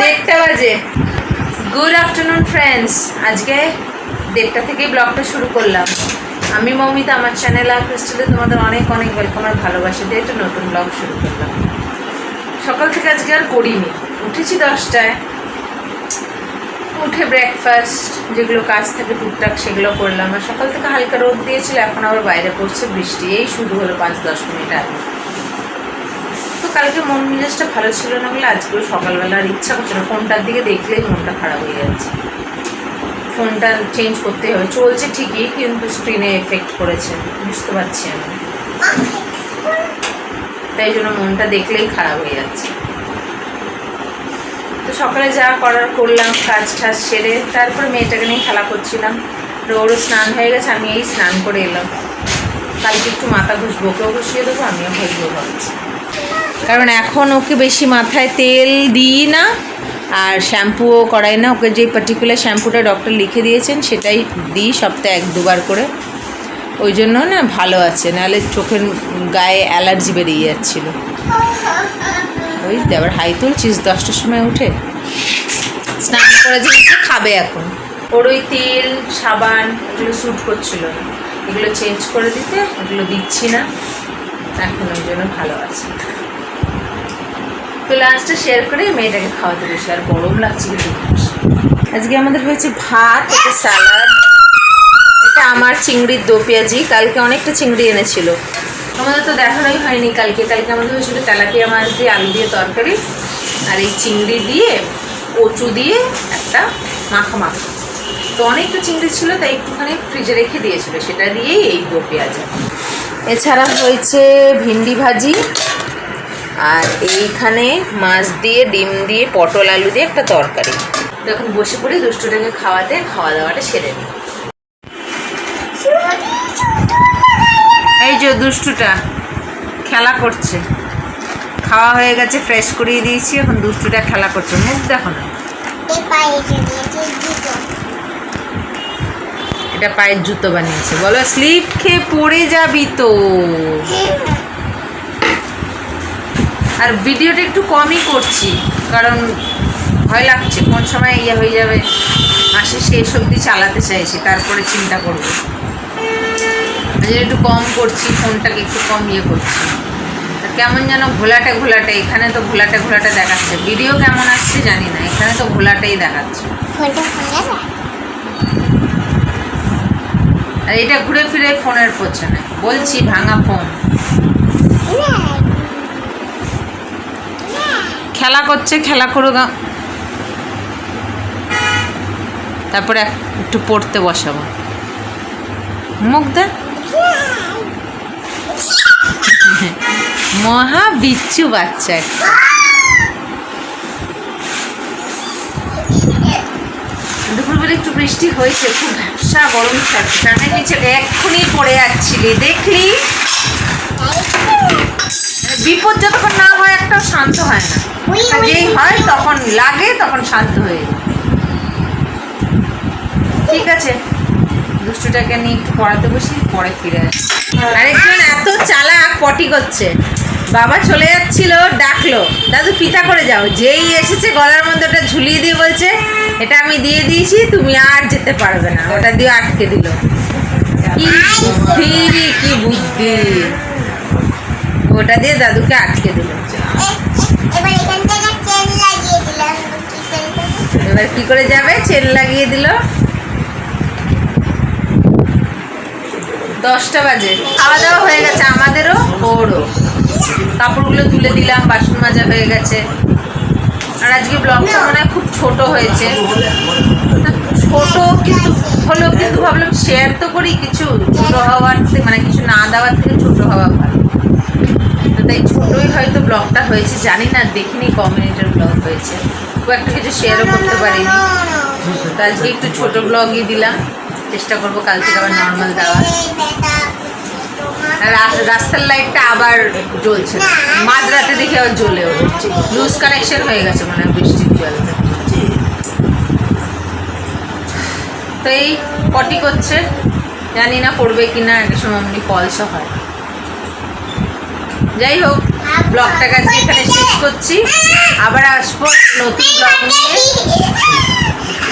দেড়টা বাজে। Good afternoon friends আজকে দেড়টা থেকেই ব্লগটা শুরু করলাম। আমি মৌমিতা, আমার চ্যানেল আর ক্রিস্টালে তোমাদের অনেক অনেক ওয়েলকাম আর ভালোবাসা দিয়ে একটা নতুন ব্লগ শুরু করলাম। সকাল থেকে আজকে আর করিনি। উঠেছি দশটায়। উঠে ব্রেকফাস্ট যেগুলো কাজ থাকে টুকটাক সেগুলো করলাম। আর সকাল থেকে হালকা রোদ দিয়েছিল, এখন আবার বাইরে পড়ছে বৃষ্টি। এই শুরু হলো পাঁচ দশ মিনিট আগে। কালকে মন মেজাজটা ভালো ছিল না বলে আজকেও সকালবেলা আর ইচ্ছা করছে না। ফোনটার দিকে দেখলেই মনটা খারাপ হয়ে যাচ্ছে। ফোনটা চেঞ্জ করতে হবে। চলছে ঠিকই, কিন্তু স্ক্রিনে এফেক্ট করেছে। বুঝতে পারছি আমি। তাই জন্য মনটা দেখলেই খারাপ হয়ে যাচ্ছে। তো সকালে যা করার করলাম, কাজ টাজ সেরে তারপর মেয়েটাকে নিয়ে খেলা করছিলাম। ওরও স্নান হয়ে গেছে আমি এই স্নান করে এলাম। কালকে একটু মাথা ঘুষবো, ওকেও ঘুষিয়ে দেবো, আমিও ঘুষবো ভাবছি। কারণ এখন ওকে বেশি মাথায় তেল দিই না, আর শ্যাম্পুও করাই না। ওকে যে পার্টিকুলার শ্যাম্পুটা ডক্টর লিখে দিয়েছেন, সেটাই দিই সপ্তাহে এক দুবার করে। ওই জন্য না ভালো আছে, নাহলে চোখের গায়ে অ্যালার্জি বেরিয়ে যাচ্ছিল। ওই আবার হাই তুলছিস, দশটার সময় উঠে। স্নান করে যেহেতু খাবে এখন? ওর ওই তেল, সাবান এগুলো স্যুট করছিল এগুলো চেঞ্জ করে দিতে, এগুলো দিচ্ছি না। এখন ওই জন্য ভালো আছে। তো লাস্টে শেয়ার করে মেয়েটাকে খাওয়াতে বসে আর গরম লাগছে কিন্তু আজকে আমাদের হয়েছে ভাত, একটা স্যালাড এটা আমার চিংড়ির দো পেঁয়াজি। কালকে অনেকটা চিংড়ি এনেছিল। আমাদের তো দেখানোই হয়নি কালকে। কালকে আমাদের হয়েছিল তেলাপিয়া মাছ দিয়ে আলু দিয়ে তরকারি আর এই চিংড়ি দিয়ে কচু দিয়ে একটা মাখা মাখা তো অনেকটা চিংড়ি ছিল, তাই একটুখানি ফ্রিজে রেখে দিয়েছিল। সেটা দিয়েই এই দো পেঁয়াজ এছাড়া হয়েছে ভিন্ডি ভাজি। আর এইখানে মাছ দিয়ে, ডিম দিয়ে, পটল, আলু দিয়ে একটা তরকারি। তখন বসে পড়ি দুষ্টুটাকে খাওয়াতে খাওয়া দাওয়াটা সেরে নিই এই যে দুষ্টুটা, খেলা করছে। খাওয়া হয়ে গেছে ফ্রেশ করিয়ে দিয়েছি, এখন দুষ্টুটা খেলা করছে। মুখ দেখো না। এটা পায়ের জুতো বানিয়েছে। বলো, স্লিপ খেয়ে পড়ে যাবি তো। আর ভিডিওটা একটু কমই করছি কারণ ভয় লাগছে কোন সময় ইয়ে হয়ে যাবে আসে শেষ অবধি চালাতে চাইছি তারপরে চিন্তা করব। একটু কম করছি ফোনটাকে একটু কম ইয়ে করছি। আর কেমন যেন ঘোলাটে ঘোলাটে এখানে তো ঘোলাটে ঘোলাটে দেখাচ্ছে। ভিডিও কেমন আসছে জানি না এখানে তো ঘোলাটেই দেখাচ্ছে। আর এটা ঘুরে ফিরে ফোনের পেছনে বলছি ভাঙা ফোন। খেলা করছে, খেলা করুক আ- তারপরে একটু পড়তে বসাবো। মুখ দে। মহা বিচ্ছু বাচ্চা। দুপুরবেলা একটু বৃষ্টি হয়েছে, খুব ব্যবসা গরম থাকছে ফ্যানের নিচে এক্ষুনি পড়ে যাচ্ছিলি, দেখলি? বিপদ যতক্ষণ না শান্ত হয় না। যেই হয় তখন লাগে তখন শান্ত হয়ে ঠিক আছে। দুষ্টুটাকে নিয়ে একটু পড়াতে বসি পরে ফিরে আসি। আরেকজন এত চালাক পটি করছে। বাবা চলে যাচ্ছিল ডাকলো দাদু পিতা করে যাও। যেই এসেছে গলার মধ্যে ওটা ঝুলিয়ে দিয়ে বলছে এটা আমি দিয়ে দিয়েছি তুমি আর যেতে পারবে না। ওটা দিয়ে আটকে দিল। কি বুদ্ধি কি বুদ্ধি। ওটা দিয়ে দাদুকে আটকে দিল। এবার কি করে যাবে? চেন লাগিয়ে দিল। দশটা বাজে। খাওয়া দাওয়া হয়ে গেছে আমাদেরও ওরও। কাপড়গুলো তুলে দিলাম বাসন মাজা হয়ে গেছে। আর আজকে ব্লগটা মনে হয় খুব ছোট হয়েছে। ছোট কিন্তু হলো কিন্তু ভাবলাম শেয়ার তো করি কিছু ছোটো হওয়ার মানে কিছু না দেওয়ার থেকে ছোট হওয়া ভালো। তাই ছোটোই হয়তো ব্লগটা হয়েছে, জানি না, দেখিনি ক মিনিটের ব্লগ হয়েছে। খুব একটা কিছু শেয়ারও করতে পারিনি। তো আজকে একটু ছোট ব্লগই দিলাম। চেষ্টা করব কাল থেকে আবার নর্মাল দেওয়ার। রাস্তার লাইটটা আবার জ্বলছে। মাঝরাতে দেখে আবার জ্বলে উঠছে। লুজ কানেকশন হয়ে গেছে মানে বৃষ্টির জলটা তো এই পটি করছে। জানি না পড়বে কি না একটা সময় এমনি ফলসও হয়। যাই হোক ব্লগটাকে আজকে এখানে শেষ করছি। আবার আসব নতুন ব্লগ নিয়ে।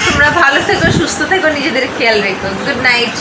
তোমরা ভালো থেকো, সুস্থ থেকো, নিজেদের খেয়াল রেখো। Good night